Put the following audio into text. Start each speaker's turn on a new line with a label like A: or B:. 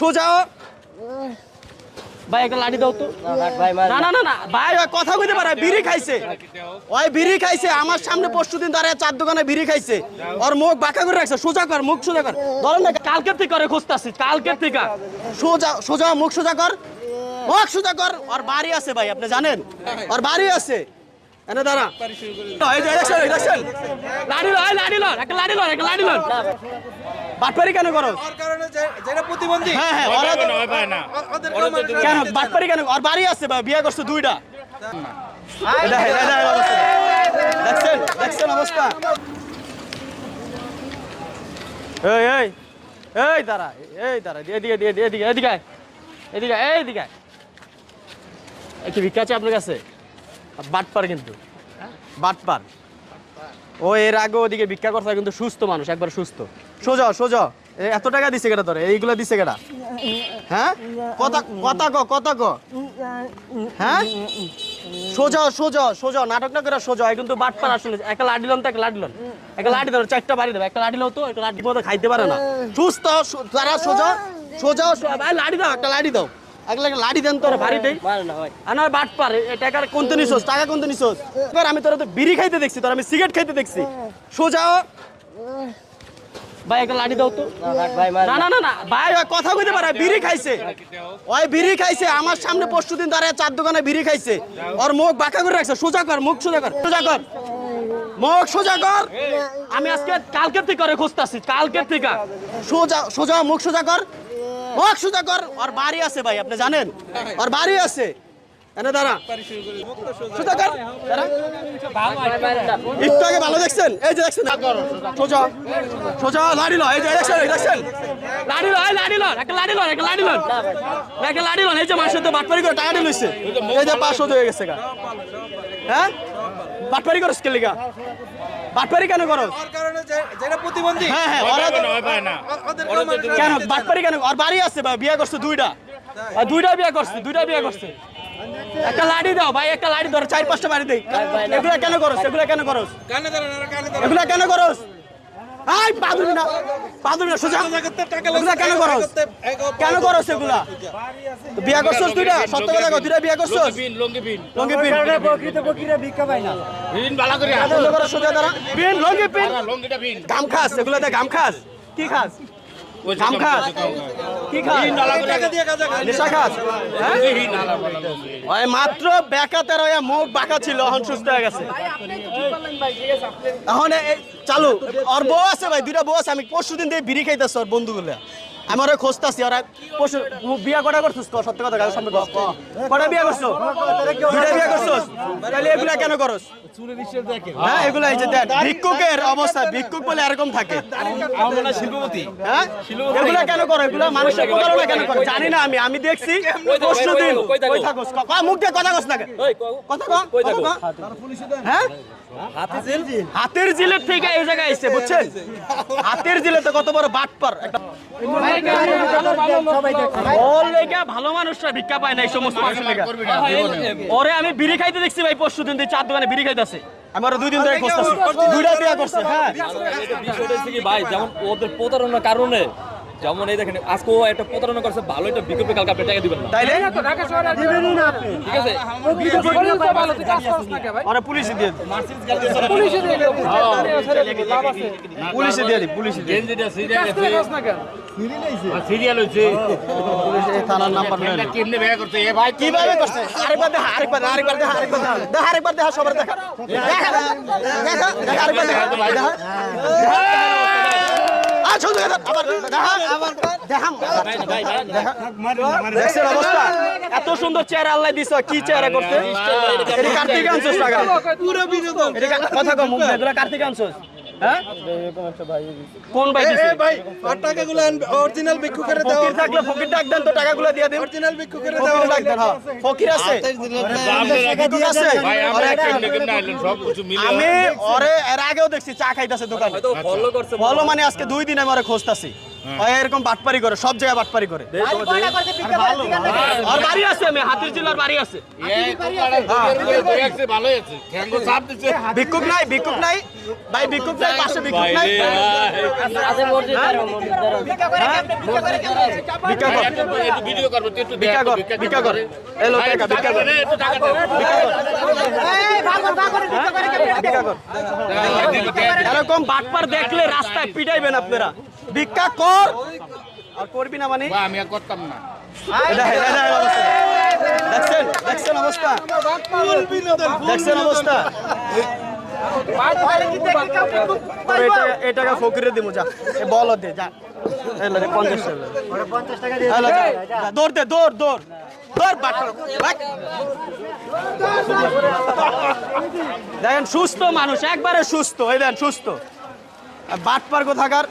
A: সোজা ভাই, একটা লাঠি দাও তো। না না না না, ভাই, ওই কথা কইতে পারে বিড়ি খাইছে। ওই বিড়ি খাইছে, আমার সামনে পরশু দিন দাঁড়ায় চার দোকানে বিড়ি খাইছে। ওর মুখ বাঁকা করে রাখছে, সোজা কর, মুখ সোজা কর। ধরেন না, কালকের থেকে করে খুঁজতাছি, কালকের থেকে। সোজা সোজা, মুখ সোজা কর, মুখ সোজা কর। ওর বাড়ি আছে ভাই, আপনি জানেন? ওর বাড়ি আছে। এনে দাঁড়া। লাড়ি লয় লাড়ি লয় একটা লাড়ি লয় একটা লাড়ি লয়। বাটপারি কেন করো? হ্যাঁ হ্যাঁ কেন বাটপারি কেন আর বাড়ি আছে বা বিয়ে করছে দুইটা। দেখছেন? দেখছেন অবস্থা? এই এই এই দাঁড়া এই দাঁড়া এদিকে এদিকে এদিকে এদিকে। এদিকে আয়, এইদিকে আয়। এই কি ভিক্ষা আছে আপনার কাছে। বাটপার কিন্তু। বাটপার ও এর আগে ওদিকে ভিক্ষা হয় কিন্তু সুস্থ মানুষ, একবার সুস্থ। সোজা সোজা। এত টাকা দিছে কেটা তোরে? এইগুলা দিছে কেটা হ্যাঁ? কথা কথা ক কথা ক। হ্যাঁ? সোজা সোজা সোজা। নাটক না করে সোজা। কিন্তু বাটপার আসলে। একটা লাঠি লন তো, একটা লাঠি লন। একটা লাঠি ধরো, চারটা বাড়ি দেবে। একটা লাঠি লো তো, একটা মতো খাইতে পারে না। সুস্থ তারা সোজা সোজা লাঠি দাও, একটা লাঠি দাও। একটা লাঠি দেন তোর দেই। বাট পার এই কোনতে নিছস? টাকা কোনতে নিছস? এবার আমি তোরা তো বিড়ি খাইতে দেখছি তোর আমি সিগারেট খাইতে দেখছি। সোজা ভাই একটা লাঠি দাও তো। না না না। না ভাই ওই কথা কইতে পারে বিড়ি খাইছে। ওই বিড়ি খাইছে আমার সামনে পরশু দিন দাঁড়ায় চার দোকানে বিড়ি খাইছে। ওর মুখ বাঁকা করে রাখছে সোজা কর মুখ সোজা কর সোজা কর। মুখ সোজা কর। আমি আজকে কালকের থেকে করে খুঁজতাছি কালকের থেকে। সোজা সোজা মুখ সোজা কর। মুখ সোজা কর। ওর বাড়ি আছে ভাই, আপনি জানেন? ওর বাড়ি আছে। ভালো দেখছেন? এই যে দেখছেন? সোজা। সোজা, লাড়ি লয় এই যে দেখছেন দেখছেন? লাড়ি লয় লাড়ি লয় একটা লাড়ি লয় একটা লাড়ি লয় একটা লাড়ি লয় এই যে মানুষের তো বাটপারি করে টাকা লইছে। এই যে পাঁচশো হয়ে গেছে হ্যাঁ? বাটপারি করস কে লিগা? বাটপারি কেন করস?
B: ওর কারণে যেটা প্রতিবন্ধী।
A: হ্যাঁ হ্যাঁ ওরা
B: মানুষ-
A: কেন বাটপারি কেন আর বাড়ি আছে ভাই বিয়ে করছে দুইটা? আর দুইটা বিয়ে করছে দুইটা বিয়ে করছে। একটা লাড়ি দাও ভাই একটা লাড়ি ধরো চার পাঁচটা বাড়ি দেই। এগুলা কেন করস? এগুলা কেন করস? এগুলা কেন করস? আই পাদুরি না পাদুরি না সোজা। এগুলা কেন করস? কেন করস এগুলা? বিয়া করছস তুইটা সত্য কথা কই তুইটা বিয়া করছস? লঙ্গি পিন আদর করো সোজা দাঁড়া। পিন লঙ্গি পিন গাম খাস এগুলাতে গাম খাস কি খাস? খাস কি খাস। নেশা খাস। হ্যাঁ? ওই মাত্র বেকাতে রয়ে মুখ বাঁকা ছিল এখন সুস্থ হয়ে গেছে। এখন চালু ওর বউ আছে ভাই দুইটা বউ আছে আমি পরশু দিন দিয়ে বিড়ি খাইতেছি ওর বন্ধুগুলো। আমি ওরা খোঁজতাছি ওরা পরশু বিয়া কটা করছিস তো সত্য কথা সামনে। কটা বিয়া করছ দুইটা বিয়া করছোস? তাহলে এগুলা কেন করস? হ্যাঁ এগুলা এই যে দেখ ভিক্ষুকের অবস্থা ভিক্ষুক বলে এরকম থাকে।
B: শিল্পপতি।
A: হ্যাঁ? এগুলা কেন করো? এগুলা মানুষের প্রতারণা কেন করে? জানি না আমি আমি দেখছি পরশু দিন। মুখ দিয়ে কথা কস না? কথা কথা হ্যাঁ? হাতের জিলের থেকে এই জায়গায় এসে বুঝছেন হাতের জিলে তো কত বড় বাটপার একটা ভালো মানুষরা ভিক্ষা পায় না এই সমস্ত মানুষের ওরে আমি বিড়ি খাইতে দেখছি ভাই পরশু দিন দিয়ে চার দোকানে বিড়ি খাইতেছে আমি ওরা দুই দিন ধরে খুঁজতেছি দুইটা বিয়া করছে হ্যাঁ
C: বিষয়টা হচ্ছে কি ভাই যেমন ওদের প্রতারণার কারণে যেমন এই দেখেন আজকে ও একটা প্রতারণা করছে ভালো একটা বিকল্প কালকে আপনি টাকা দিবেন না।
A: তাইলে?
C: ঠিক আছে?
A: ওরা পুলিশে দিয়ে দিই। পুলিশে দিয়ে দিই পুলিশে দিয়ে দিই। পুলিশে এই থানার নাম্বার নেই কীভাবে করছে? আরেকবার দেখা আরেকবার দেখা, আরেকবার দেখা আরেকবার দেখা দেখা আরেকবার দেখা সবার দেখা। দেখা দেখা আরেকবার দেখা দেখা। আ শুধু আবার দেখছেন অবস্থা? এত সুন্দর চেহারা আল্লাহ দিছ কি চেহারা করছে? এটা কার্তিক আনছস টাকা।
B: পুরো বিনোদন।
A: এটা কথা কম মুখ কার্তিক আনছস। হ্যাঁ? কোন ভাই দিছে?
B: ভাই ওর টাকাগুলো অরিজিনাল ভিক্ষুকের দাও
A: ফকির থাকলে ফকির ডাক দেন তো টাকাগুলো দিয়ে দিন।
B: অরিজিনাল ভিক্ষুকের দাও
A: ফকির ডাক দেন হ্যাঁ। ফকির আছে। আমি ওরে এর আগেও দেখছি চা খাইতেছে দোকানে।
C: ফলো করছে
A: মানে আজকে দুই দিন আমি ওরে খুঁজতাছি। ওই এরকম বাটপারি করে সব জায়গায় বাটপারি করে। আর বাড়ি আছে আমি হাতির জেলার বাড়ি আছে। ভিক্ষুক নাই ভিক্ষুক নাই। ভাই ভিক্ষুক নাই পাশে ভিক্ষুক নাই। এরকম বাটপার দেখলে রাস্তায় পিটাইবেন আপনারা। ভিক্ষা কর। আর করবি না মানে?
D: আমি আর করতাম না।
A: দেখছেন? দেখছেন অবস্থা? দেখছেন অবস্থা? তোর এটা এই টাকা ফকিরে দিব যা। বল দে যা। এলো রে পঞ্চাশ টাকা। এলো, যা, যা, দৌড় দে দৌড় দৌড়। দেখেন সুস্থ মানুষ একবারে সুস্থ। এই দেন সুস্থ। বাটপার কোথাকার?